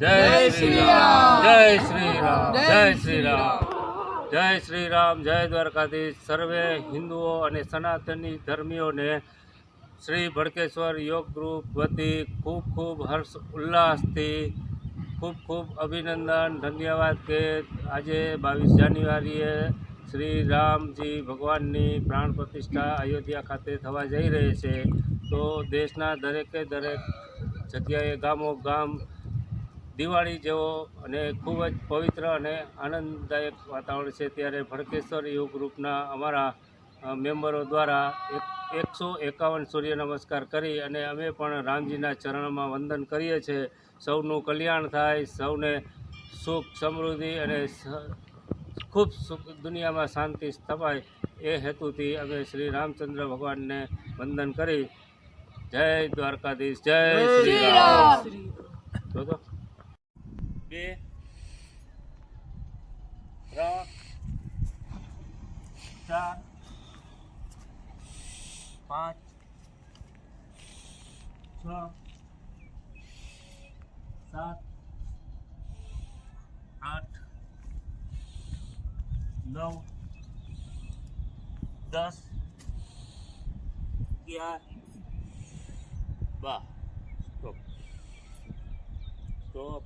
જય શ્રી રામ. જય શ્રી રામ. જય શ્રી રામ. જય શ્રી રામ. જય દ્વારકાધીશ. સર્વે હિન્દુઓ અને સનાતની ધર્મીઓને શ્રી ભડકેશ્વર યોગ ગ્રુપ વતી ખૂબ ખૂબ હર્ષ ઉલ્લાસથી ખૂબ ખૂબ અભિનંદન ધન્યવાદ કે આજે બાવીસ જાન્યુઆરીએ શ્રી રામજી ભગવાનની પ્રાણ પ્રતિષ્ઠા અયોધ્યા ખાતે થવા જઈ રહી છે. તો દેશના દરેકે દરેક જગ્યાએ ગામો ગામ દિવાળી જેવો અને ખૂબ જ પવિત્ર અને આનંદદાયક વાતાવરણ છે. ત્યારે ભડકેશ્વર યોગ ગ્રુપના અમારા મેમ્બરો દ્વારા એક એકસો એકાવન સૂર્ય નમસ્કાર કરી અને અમે પણ રામજીના ચરણમાં વંદન કરીએ છીએ. સૌનું કલ્યાણ થાય સૌને સુખ સમૃદ્ધિ અને ખૂબ સુખ દુનિયામાં શાંતિ સ્થપાય એ હેતુથી અમે શ્રી રામચંદ્ર ભગવાનને વંદન કરી. જય દ્વારકાધીશ જય શ્રી રામ. બે ત્રણ ચાર પાંચ છ સાત આઠ નવ દસ અગિયાર બાર. Stop stop